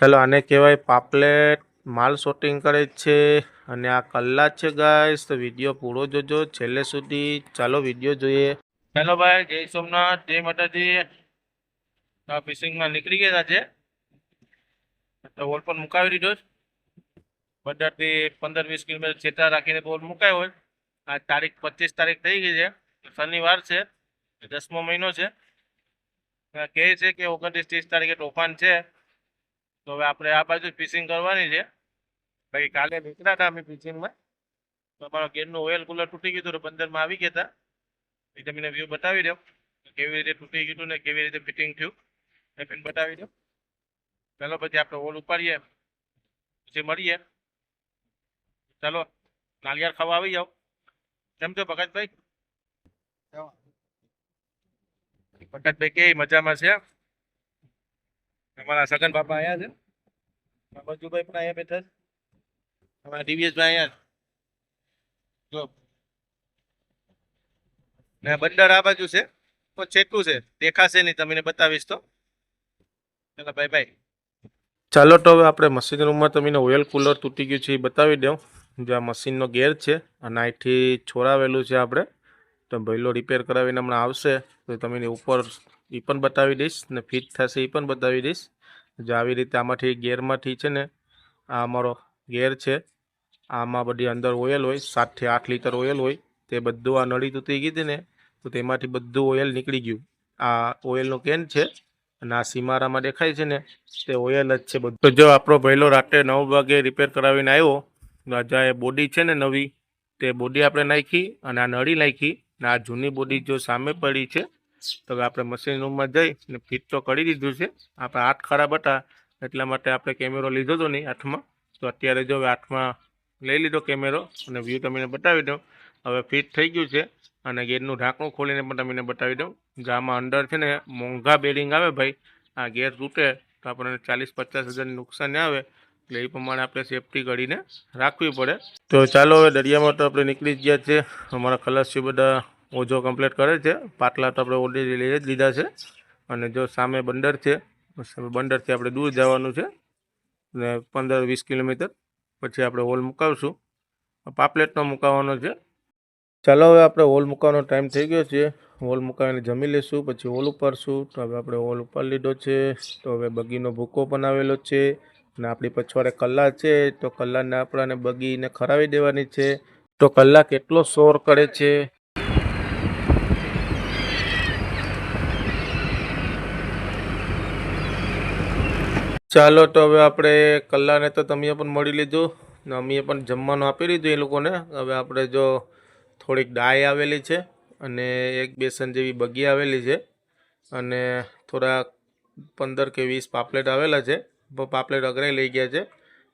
ચાલો આને કહેવાય પાપલેટ. માલ શોટિંગ કરે છે અને આ કલ્લા છે ગાઈસ તો વીડિયો પૂરો જોજો. છેલ્લે સુધી ચાલો વીડિયો જોઈએ. ચાલો ભાઈ, જય સોમનાથ, જય માતાજી. ફિશિંગમાં નીકળી ગયા છે તો બોલ પણ મુકાવી દીધો પંદરથી પંદર વીસ કિલોમીટર છેટા રાખીને બોલ મુકાયો હોય. આ તારીખ પચીસ તારીખ થઈ ગઈ છે. શનિવાર છે. દસમો મહિનો છે. કહે છે કે ઓગણત્રીસ ત્રીસ તારીખે તોફાન છે. તો હવે આપણે આ બાજુ ફિશિંગ કરવાની છે. બાકી કાલે નીકળ્યા હતા અમે ફિશિંગમાં તો અમારા ગેરનું ઓઇલ કુલર તૂટી ગયું હતું તો પંદરમાં આવી ગયા હતા. એ તમને વ્યૂ બતાવી દો કેવી રીતે તૂટી ગયું ને કેવી રીતે ફિટિંગ થયું. એ પણ બતાવી દો. ચાલો પછી આપણે ઓલ ઉપાડીએ. પછી મળીએ. ચાલો નાળિયેર ખાવા આવી જાઓ. કેમ છો ભગતભાઈ? ભગતભાઈ કે મજામાં છે? અમારા સગન બાપા આયા છે. આ બાજુભાઈ પણ અહીંયા બેઠા છે. અમારા દિવ્યેશભાઈ અહીંયા જો. ને બંદર આ બાજુ છે. તો છેટું છે. દેખાશે નહીં. તમને બતાવીશ તો. ચાલો ભાઈ ભાઈ ચાલો, તો હવે આપણે મશીન રૂમમાં તમને ઓઇલ કુલર તૂટી ગયું છે એ બતાવી દઉં. જે આ મશીનનો ગેર છે અને અહીંથી છોડાવેલું છે આપણે. તો ભઈલો રિપેર કરાવીને હમણાં આવશે. તો તમને ઉપર એ પણ બતાવી દઈશ ને ફિટ થશે એ પણ બતાવી દઈશ. જો આવી રીતે આમાંથી ગેરમાંથી છે ને, આ અમારો ગેર છે. આમાં બધી અંદર ઓઇલ હોય, સાતથી આઠ લીટર ઓઇલ હોય, તે બધું આ નળી તૂટી ગઈ ને, તો તેમાંથી બધું ઓઇલ નીકળી ગયું. આ ઓઇલનું કેન છે અને આ સીમારામાં દેખાય છે ને, તે ઓઇલ જ છે બધું. જો આપણો પહેલો રાત્રે નવ વાગે રિપેર કરાવીને આવ્યો આજે બોડી છે ને નવી, તે બોડી આપણે નાખી અને આ નળી નાખી અને આ જૂની બોડી જો સામે પડી છે તો હવે આપણે મશીન રૂમમાં જઈ અને ફિટ તો કરી દીધું છે. આપણે હાથ ખરાબ હતા, એટલા માટે આપણે કેમેરો લીધો હતો નહીં હાથમાં. તો અત્યારે જો હવે હાથમાં લઈ લીધો કેમેરો અને વ્યૂ તમને બતાવી દઉં. હવે ફિટ થઈ ગયું છે અને ગેરનું ઢાંકણું ખોલીને પણ તમને બતાવી દઉં. ગામાં અંદર છે ને મોંઘા બેરિંગ આવે ભાઈ, આ ગેર તૂટે તો આપણને ચાલીસ પચાસ હજારની નુકસાન આવે. એટલે એ પ્રમાણે આપણે સેફટી કરીને રાખવી પડે. તો ચાલો હવે દરિયામાં તો આપણે નીકળી જ ગયા છે. અમારા ખલાસી બધા ઓજો કમ્પ્લીટ કરે છે. પાટલા તો આપણે ઓલરેડી લઈ જ લીધા છે. અને જો સામે બંદર છે, સામે બંદરથી આપણે દૂર જવાનું છે. ને પંદર વીસ કિલોમીટર પછી આપણે હોલ મુકાવશું. પાપલેટનો મુકાવવાનો છે. ચાલો હવે આપણે હોલ મૂકવાનો ટાઈમ થઈ ગયો છે. હોલ મુકાવીને જમી લઈશું, પછી હોલ ઉપાડશું. તો હવે આપણે હોલ ઉપાડી લીધો છે. તો હવે બગીનો ભૂકો પણ આવેલો છે. અને આપણી પછવાડે કલ્લા છે. તો કલ્લાને આપણાને બગીને ખરાવી દેવાની છે. તો કલ્લા કેટલો શોર કરે છે? ચાલો તો હવે આપણે કલ્લાને તો તમે પણ મળી લીધું ને અમે પણ જમવાનું આપી દીધું એ લોકોને. હવે આપણે જો થોડીક ડાય આવેલી છે અને એક બેસન જેવી બગી આવેલી છે અને થોડા પંદર કે વીસ પાપલેટ આવેલા છે. પાપલેટ અગરે લઈ ગયા છે.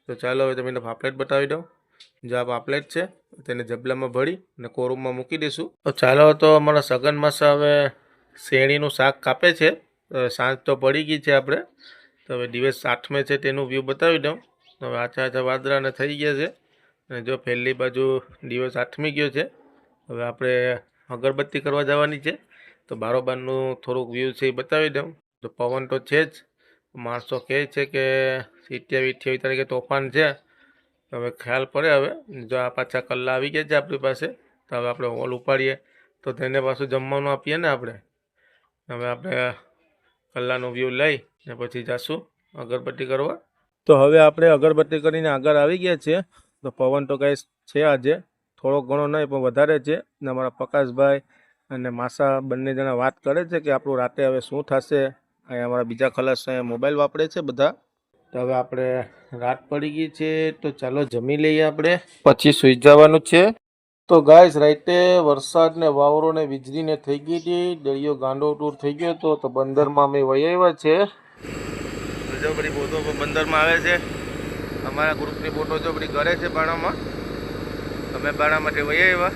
તો ચાલો હવે તમને પાપલેટ બતાવી દઉં. જો આ પાપલેટ છે, તેને જબલામાં ભરી અને કોરુમમાં મૂકી દઈશું. તો ચાલો તો અમારા સગન માસા હવે શેણીનું શાક કાપે છે. સાંજ તો પડી ગઈ છે આપણે. તો હવે દિવસ આઠમે છે તેનું વ્યૂ બતાવી દઉં. તો હવે આછા આછા વાદળાને થઈ ગયા છે. અને જો પહેલી બાજુ દિવસ આઠમી ગયો છે, હવે આપણે અગરબત્તી કરવા જવાની છે. તો બારોબારનું થોડુંક વ્યૂ છે એ બતાવી દઉં. તો પવન તો છે જ. માણસો કહે છે કે સિત્યાવી અઠ્યાવીસ તારીખે તોફાન છે. હવે ખ્યાલ પડે હવે. જો આ પાછા કલ્લા આવી ગયા છે આપણી પાસે, તો હવે આપણે હોલ ઉપાડીએ. તો તેને પાછું જમવાનું આપીએ ને આપણે. હવે આપણે કલ્લાનો વ્યૂ લઈ ને પછી જાશું અગરબત્તી કરવા. તો હવે આપણે અગરબત્તી કરીને આગળ આવી ગયા છીએ. તો પવન તો કાંઈ છે આજે, થોડો ઘણો નહીં, પણ વધારે છે. ને અમારા પ્રકાશભાઈ અને માસા બંને જણા વાત કરે છે કે આપણું રાતે હવે શું થશે. અહીંયા અમારા બીજા ખલાસ અહીંયા મોબાઈલ વાપરે છે બધા. તો હવે આપણે રાત પડી ગઈ છે, તો ચાલો જમી લઈએ આપણે. પછી સુઈ જવાનું છે. તો ગાઈસ રાઈતે વરસાદ ને વાવરો ને વીજળી ને થઈ ગઈ હતી. દરિયો ગાંડો ટૂર થઈ ગયો હતો, તો બંદરમાં અમે વહી આવ્યા છે. જો બધી બોટો બંદરમાં આવે છે. અમારા ગ્રુપની બોટો જો બધી ઘરે છે બાણામાં. અમે બાણા માટે વહીએ એવા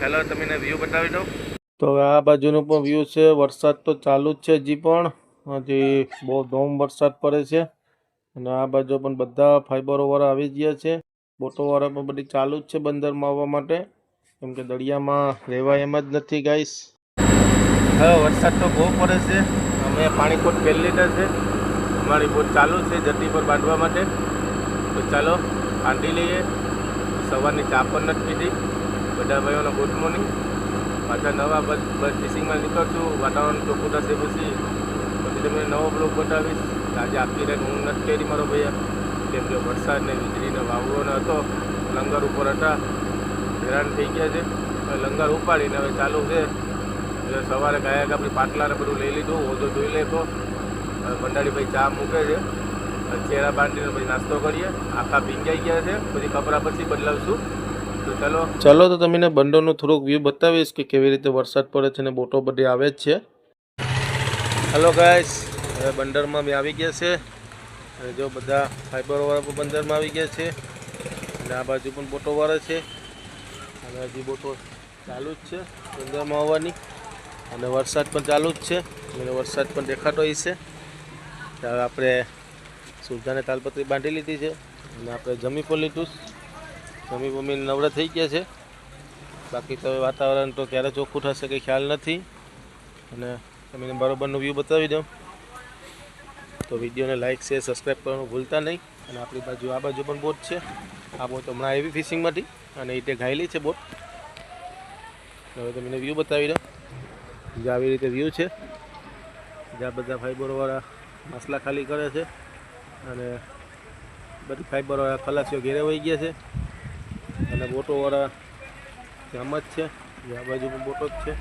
ચાલો તમને વ્યૂ બતાવી દઉં તો હવે આ બાજુનું પણ વ્યૂ છે. વરસાદ તો ચાલુ જ છે હજી પણ. હજી બહુ ધોમ વરસાદ પડે છે. અને આ બાજુ પણ બધા ફાઈબરોવાળા આવી ગયા છે. બોટોવાળા પણ બધી ચાલુ જ છે બંદરમાં આવવા માટે. કેમ કે દરિયામાં રહેવાય એમ જ નથી ગાઈશ હવે વરસાદ તો બહુ પડે છે. અમે પાણીકોટ પહેલી લીધા છે. અમારી બોટ ચાલુ છે, જતી પર બાંધવા માટે. તો ચાલો બાંધી લઈએ. સવારની ચા પણ નથી પીધી. બધા ભાઈઓનો ગુડ મોર્નિંગ. પાછા નવા બસ બસ ફિશિંગમાં નીકળશું વાતાવરણ ચોખ્ખું થશે પછી. પછી તમને નવો બ્લોગ બતાવીશ. આજે આખી રાત હું નથી કરી, મારો ભાઈ. કેમ કે વરસાદ ને વીજળીને વાવડોને હતો. લંગર ઉપર હતા. હેરાન થઈ ગયા છે. લંગર ઉપાડીને હવે ચાલુ છે. સવારે ગાયક આપણી પાટલાને બધું લઈ લીધું. ઓજો જોઈ લેતો. ભંડારીભાઈ ચા મૂકે છે. ચહેરા બાંધીને પછી નાસ્તો કરીએ. આખા ભીંજાઈ ગયા છે. પછી કપડાં પછી બદલાવશું. તો ચાલો. ચાલો તો તમને બંડોનું થોડુંક વ્યૂ બતાવીશ કે કેવી રીતે વરસાદ પડે છે ને બોટો બધી આવે જ છે. હલો ગાઈસ હવે બંદરમાં બી આવી ગયા છે. જો બધા ફાઈબરવાળા બંદરમાં આવી ગયા છે. અને આ બાજુ પણ બોટોવાળા છે. અને હજી બોટો ચાલુ જ છે. બંદરમાં આવવાની. અને વરસાદ પણ ચાલુ જ છે. અને વરસાદ પણ દેખાતો છે તો હવે આપણે સુલતાને તાલપત્રી બાંધી લીધી છે અને આપણે જમી પણ લીધું જમી બમી નવરા થઈ ગયા છે. બાકી તો વાતાવરણ તો ક્યારે ચોખ્ખું થશે કંઈ ખ્યાલ નથી. અને તમે બરોબરનો વ્યૂ બતાવી દઉં. તો વિડીયોને લાઇક શેર, સબસ્ક્રાઈબ કરવાનું ભૂલતા નહીં. અને આપણી બાજુ આ બાજુ પણ બોટ છે. આ બોટ હમણાં એવી ફિશિંગમાંથી અને એ તે ઘાયલી છે બોટ. હવે તમને વ્યૂ બતાવી દઉં. જે આવી રીતે વ્યૂ છે. જ્યાં બધા ફાઈબરવાળા મસલા ખાલી કરે છે. અને બધી ફાઈબરવાળા ખલાસીઓ ઘેરે વહી ગયા છે. અને બોટોવાળા જામ જ છે. આ બાજુ પણ બોટો જ છે.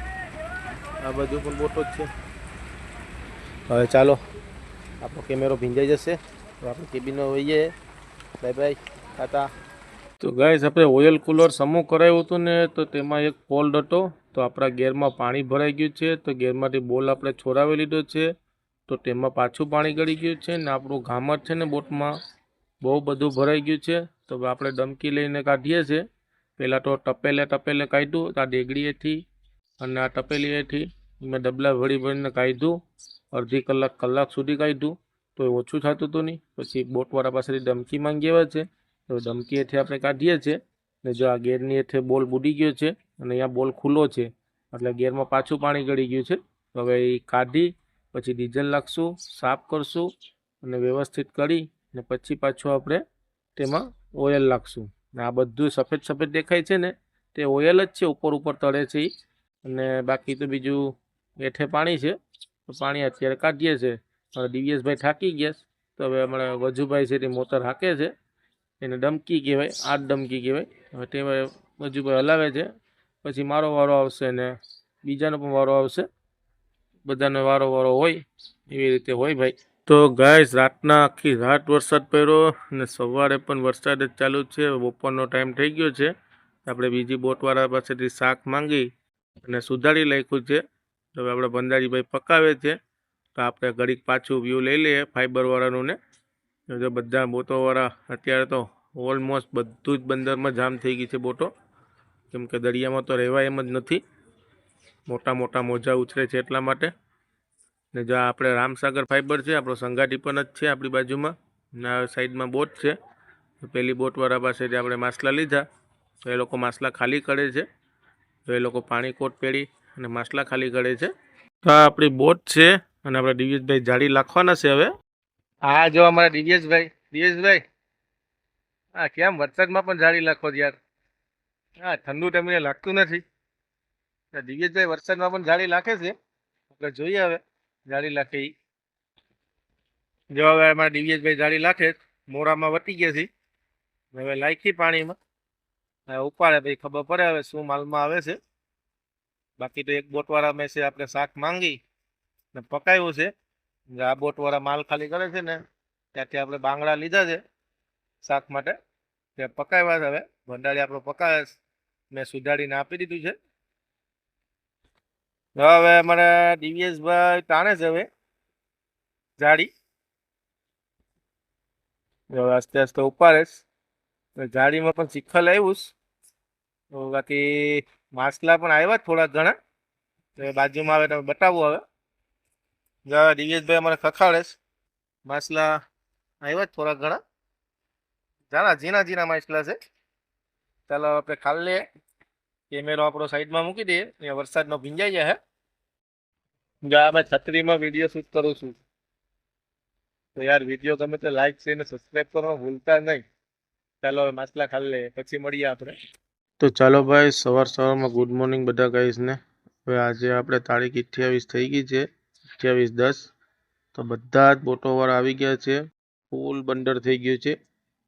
આ બાજુ પણ બોટો જ છે. હવે ચાલો, આપણો કેમેરો ભીંજાઈ જશે. તો આપણે કેબિનમાં વહીએ. Bye bye, tata. તો ગાઈસ આપણે ઓઇલ કુલર સમૂહ કરાવ્યું હતું ને, તો તેમાં એક ફોલ્ડ હતો. તો આપણા ગેરમાં પાણી ભરાઈ ગયું છે. તો ગેરમાંથી બોલ આપણે છોડાવી લીધો છે. તો તેમાં પાછું પાણી ગળી ગયું છે ને આપણું ઘામર છે ને બોટમાં. બહુ બધું ભરાઈ ગયું છે. તો આપણે ડમકી લઈને કાઢીએ છીએ. પહેલાં તો ટપેલે ટપેલે કાઢ્યું આ ડેગડીએથી અને આ ટપેલીએથી મેં ડબલા ભરી ભરીને કાઢ્યું. અડધી કલાક કલાક સુધી કાઢ્યું. તો એ ઓછું થતું હતું નહીં. પછી બોટવાળા પાસેથી ડમકી માંગી આવે છે. તો ડમકી હેઠે આપણે કાઢીએ છીએ. ને જો આ ગેરની એથી બોલ બુડી ગયો છે અને અહીંયા બોલ ખુલ્લો છે. એટલે ગેરમાં પાછું પાણી ગળી ગયું છે. તો હવે એ કાઢી પછી ડીઝલ નાખશું, સાફ કરશું અને વ્યવસ્થિત કરી અને પછી પાછું આપણે તેમાં ઓઇલ નાખશું. આ બધું સફેદ સફેદ દેખાય છે ને, તે ઓઇલ જ છે, ઉપર ઉપર તળે છે અને બાકી તો બીજું હેઠે પાણી છે, તો પાણી અત્યારે કાઢીએ છે. અને દિવ્યેશભાઈ થાકી ગયા તો હવે હમણાં વજુભાઈ છે તે મોતર હાકે છે. એને ડમકી કહેવાય આઠ ડમકી કહેવાય. હવે તે વજુભાઈ હલાવે છે, પછી મારો વારો આવશે ને બીજાનો પણ વારો આવશે. બધાનો વારો વારો હોય, એવી રીતે હોય ભાઈ. તો ગાય રાતના આખી રાત વરસાદ પડ્યો અને સવારે પણ વરસાદ જ ચાલુ છે. બપોરનો ટાઈમ થઈ ગયો છે. આપણે બીજી બોટવાળા પાસેથી શાક માંગી અને સુધારી નાખ્યું છે. હવે આપણે ભંડારીભાઈ પકાવે છે. તો આપણે ઘડીક પાછું વ્યૂ લઈ લઈએ ફાઈબરવાળાનું ને. જો બધા બોટોવાળા અત્યારે તો ઓલમોસ્ટ બધું જ બંદરમાં જામ થઈ ગઈ છે બોટો. કેમ કે દરિયામાં તો રહેવાય એમ જ નથી. મોટા મોટા મોજા ઉછરે છે એટલા માટે. ને જો આપણે રામસાગર ફાઈબર છે, આપણો સંઘાટી પણ જ છે આપણી બાજુમાં. ને સાઈડમાં બોટ છે. પેલી બોટવાળા પાસે જે આપણે માછલા લીધા, તો એ લોકો માછલા ખાલી કરે છે. તો એ લોકો પાણી કોટ પેડી અને માછલા ખાલી કરે છે. તો આ આપણી બોટ છે અને આપણા દિવ્યેશભાઈ જાળી લાખવાના છે હવે. હા, જો અમારા દિવ્યેશભાઈ દિવ્યેશભાઈ. હા કેમ વરસાદમાં પણ જાળી લાખો યાર? હા ઠંડુ તમને લાગતું નથી. દિવ્યેશભાઈ વરસાદમાં પણ જાળી લાખે છે. આપણે જોઈએ હવે જાળી નાખે એ જો હવે અમારા દિવ્યેશભાઈ જાળી લાખે મોરામાં વટી ગયા છે હવે લાખી પાણીમાં. હવે ઉપાડે પછી ખબર પડે હવે શું માલમાં આવે છે. બાકી તો એક બોટવાળા મેં છે, આપણે શાક માંગી ને પકાવ્યું છે. આ બોટવાળા માલ ખાલી કરે છે ને, ત્યાંથી આપણે બાંગડા લીધા છે શાક માટે. તે પકાવ્યા હવે. ભંડારી આપણો પકાવે મેં સુધારીને આપી દીધું છે. હવે અમારે દિવ્યેશભાઈ તાણે છે હવે, જાડી. હવે આસ્તે આસ્તે ઉપાડીશ જાડીમાં પણ શીખલ આવ્યું તો બાકી માછલા પણ આવ્યા થોડા ઘણા. તો બાજુમાં આવે તમે બતાવો હવે. દિવ્યેશભાઈ અમારે ખખાડેશ માસલા આવ્યા થોડા ઘણા. જાણા ઝીણા ઝીણા માછલા છે. ચાલો આપણે ખાલી કેમેરો આપણો સાઈડમાં મૂકી દઈએ. અહીંયા વરસાદનો ભીંજાઈ જાય જો આ મેં છત્રીમાં વીડિયો શૂટ કરું છું. તો યાર વીડિયો ગમે તો લાઈક છે અને સબસ્ક્રાઈબ કરવાનું ભૂલતા નહીં. ચાલો હવે માછલા ખાલી લઈએ. પછી મળીએ આપણે. તો ચાલો ભાઈ સવાર સવારમાં ગુડ મોર્નિંગ બધા ગાઈસને હવે આજે આપણે તારીખ અઠ્યાવીસ થઈ ગઈ છે. અઠ્યાવીસ દસ. તો બધા જ બોટોવાર આવી ગયા છે. ફૂલ બંડર થઈ ગયું છે.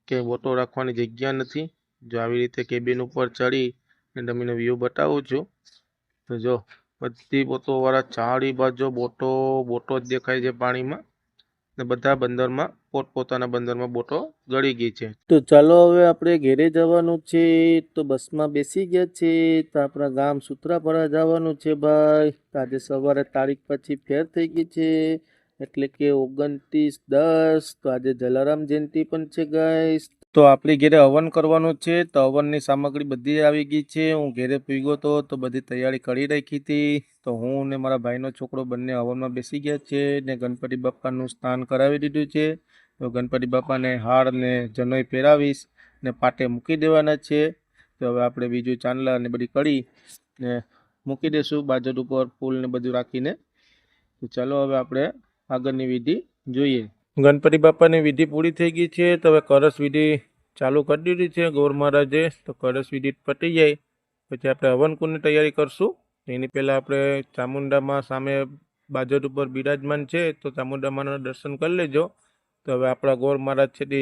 કે બોટો રાખવાની જગ્યા નથી. જો આવી રીતે કેબિન ઉપર ચડી અને તમને વ્યૂ બતાવું છું. તો જો, બધી બોટોવાળા ચારી બાજુ બોટો બોટો જ દેખાય છે પાણીમાં. ને બધા બંદરમાં, પોતપોતાના બંદરમાં બોટો ગળી ગઈ છે. તો ચાલો હવે આપણે ઘેરે જવાનું છે. તો બસમાં બેસી ગયા છે. તો આપણા ગામ સુત્રાપરા જવાનું છે ભાઈ. આજે સવારે તારીખ પછી ફેર થઈ ગઈ છે. એટલે કે ઓગણત્રીસ દસ. તો આજે જલારામ જયંતિ પણ છે ગાઈસ તો આપણી ઘેરે હવન કરવાનું છે. તો હવનની સામગ્રી બધી આવી ગઈ છે. હું ઘેરે પીગો તો તો બધી તૈયારી કરી રાખી હતી. તો હું ને મારા ભાઈનો છોકરો બંને હવનમાં બેસી ગયા છે ને ગણપતિ બાપાનું સ્નાન કરાવી દીધું છે. તો ગણપતિ બાપાને હાર ને જનોઈ પહેરાવીશ ને પાટે મૂકી દેવાના છે. તો હવે આપણે બીજું ચાંદલા ને બધી કરી ને મૂકી દઈશું બાજટ ઉપર ફૂલ ને બધું રાખીને. તો ચાલો હવે આપણે આગળની વિધિ જોઈએ. ગણપતિ બાપાની વિધિ પૂરી થઈ ગઈ છે. તો હવે કરસ વિધિ ચાલુ કરી દીધી છે, ગૌર મહારાજે. તો કળશ વિધિ પટી જાય. પછી આપણે હવનકુંડની તૈયારી કરશું. એની પહેલાં આપણે ચામુંડામાં સામે બાજટ ઉપર બિરાજમાન છે, તો ચામુંડામાના દર્શન કરી લેજો. તો હવે આપણા ગોર મહારાજ છે તે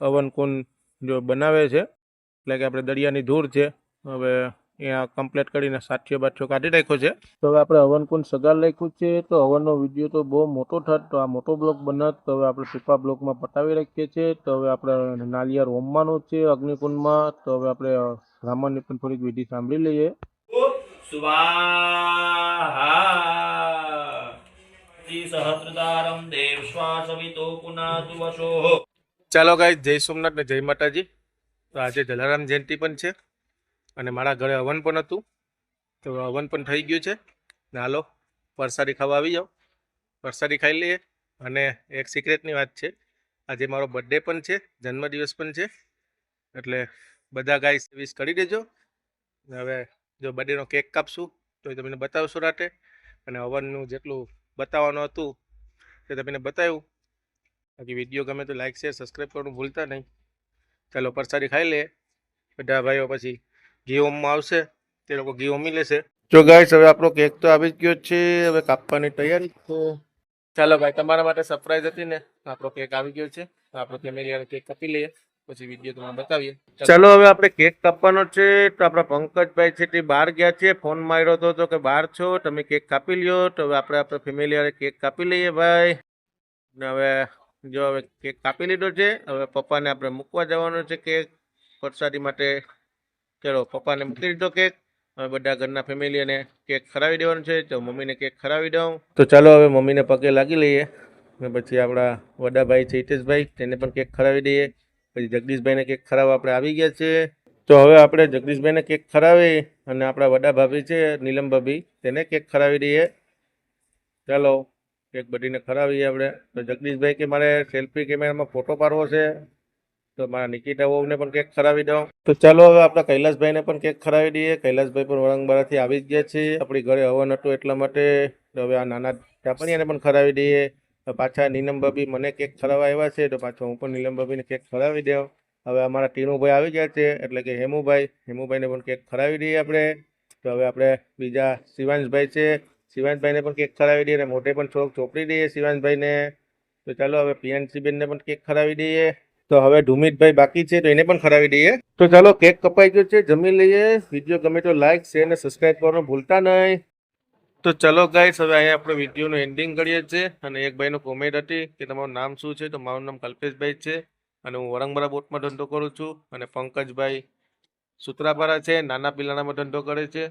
હવનકુંડ જો બનાવે છે, એટલે કે આપણે દરિયાની ધૂળ છે. હવે અહીંયા કમ્પ્લીટ કરીને સાતસો બાતસો કાઢી રાખ્યો છે. તો હવે આપણે હવનકુંડ સગાર લખ્યું છે તો હવનનો વીડિયો તો બહુ મોટો થત તો આ મોટો બ્લોક બનત તો હવે આપણે સુપા બ્લોકમાં પટાવી રાખીએ છીએ તો હવે આપણે નાલિયાર હોમમાંનો છે અગ્નિકુંડમાં તો હવે આપણે રામાની પણ થોડીક વિધિ સાંભળી લઈએ. ચાલો ગાય જય સોમનાથ ને જય માતાજી. તો આજે જલારામ જયંતિ પણ છે. અને મારા ઘરે હવન પણ હતું. તો હવન પણ થઈ ગયું છે. ને હાલો પરસારી ખાવા આવી જાઓ. પરસારી ખાઈ લઈએ. અને એક સિક્રેટની વાત છે. આજે મારો બર્થડે પણ છે, જન્મદિવસ પણ છે. એટલે બધા ગાય વિશ કરી દેજો. હવે જો બર્થડેનો કેક કાપશું તો એ તમને બતાવશું રાતે. અને હવનનું જેટલું બતાવવાનું હતું, તે તમને બતાવ્યું બાકી વીડિયો ગમે તો લાઈક શેર સબસ્ક્રાઈબ કરવાનું ભૂલતા નહીં. ચાલો પરસારી ખાઈ લે બધા ભાઈઓ પછી ઘી હોમમાં આવશે તે લોકો હોમી લેશે. જો ગાઈસ હવે આપણો કેક તો આવી જ ગયો છે હવે કાપવાની તૈયારી છે. ચાલો ભાઈ તમારા માટે સરપ્રાઈઝ હતી ને આપણો કેક આવી ગયો છે. આપણો ફેમિલી કેક કાપી લઈએ પછી વીડિયો તમને બતાવીએ. ચાલો. હવે આપણે કેક કાપવાનો છે તો આપણા પંકજભાઈ છે તે બહાર ગયા છે ફોન માર્યો હતો તો કે બહાર છો તમે કેક કાપી લ્યો. તો હવે આપણે આપણે ફેમિલી કેક કાપી લઈએ ભાઈ. ને હવે જો હવે કેક કાપી લીધો છે હવે પપ્પાને આપણે મૂકવા જવાનો છે કેક પરસાદી માટે. ચલો પપ્પાને મૂકી દીધો કેક. હવે બધા ઘરના ફેમિલીને કેક ખરાવી દેવાનું છે. તો મમ્મીને કેક ખરાવી દઉં. તો ચાલો હવે મમ્મીને પગે લાગી લઈએ. અને પછી આપણા વડા ભાઈ છે હિતેશભાઈ, તેને પણ કેક ખરાવી દઈએ. પછી જગદીશભાઈને કેક ખરાવવા આપણે આવી ગયા છે તો હવે આપણે જગદીશભાઈને કેક ખરાવી અને આપણા વડા ભાભી છે નીલમ ભાભી તેને કેક ખરાવી દઈએ. ચાલો, કેક બધીને ખરાવીએ આપણે. તો જગદીશભાઈ કે મારે સેલ્ફી કેમેરામાં ફોટો પાડવો છે. તો મારા નિકિતા વહુને પણ કેક ખરાવી દઉં. તો ચાલો હવે આપણા કૈલાસભાઈને પણ કેક ખરાવી દઈએ. કૈલાસભાઈ પણ વળંગબારાથી આવી જ ગયા છે. આપણી ઘરે હવન હતું એટલા માટે હવે આ નાના ચાપણીયાને પણ ખરાવી દઈએ. પાછા નીલમ ભાભી મને કેક ખરાવવા આવ્યા છે. તો પાછો હું પણ નીલમ ભાભીને કેક ખરાવી દઉં. હવે અમારા ટીનુભાઈ આવી ગયા છે, એટલે કે હેમુભાઈ. હેમુભાઈને પણ કેક ખરાવી દઈએ આપણે. તો હવે આપણે બીજા શિવાંશભાઈ છે. શિવાંશભાઈને પણ કેક ખરાવી દઈએ અને મોટે પણ થોડોક ચોપડી દઈએ શિવાંશભાઈને. તો ચાલો હવે પિયાનસીબેનને પણ કેક ખરાવી દઈએ. તો હવે ધુમિતભાઈ બાકી છે, તો એને પણ ખરાવી દઈએ. તો ચાલો, કેક કપાઈ ગયો છે, જમી લઈએ. વીડિયો ગમે તો લાઈક, શેર અને સબસ્ક્રાઈબ કરવાનું ભૂલતા નહીં. તો ચલો ગાઈસ હવે અહીંયા આપણે વિડીયોનું એન્ડિંગ કરીએ છીએ. અને એક ભાઈનો કોમેન્ટ હતી કે, તમારું નામ શું છે? તો મારું નામ કલ્પેશભાઈ છે. અને હું વરંગબરા બોટમાં ધંધો કરું છું. અને પંકજભાઈ સુત્રાપારા છે, નાના પિલાણામાં ધંધો કરે છે.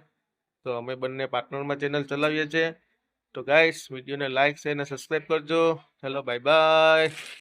તો અમે બંને પાર્ટનરમાં ચેનલ ચલાવીએ છીએ. તો ગાઈસ વિડીયોને લાઈક શેર અને સબસ્ક્રાઈબ કરજો. ચલો બાય બાય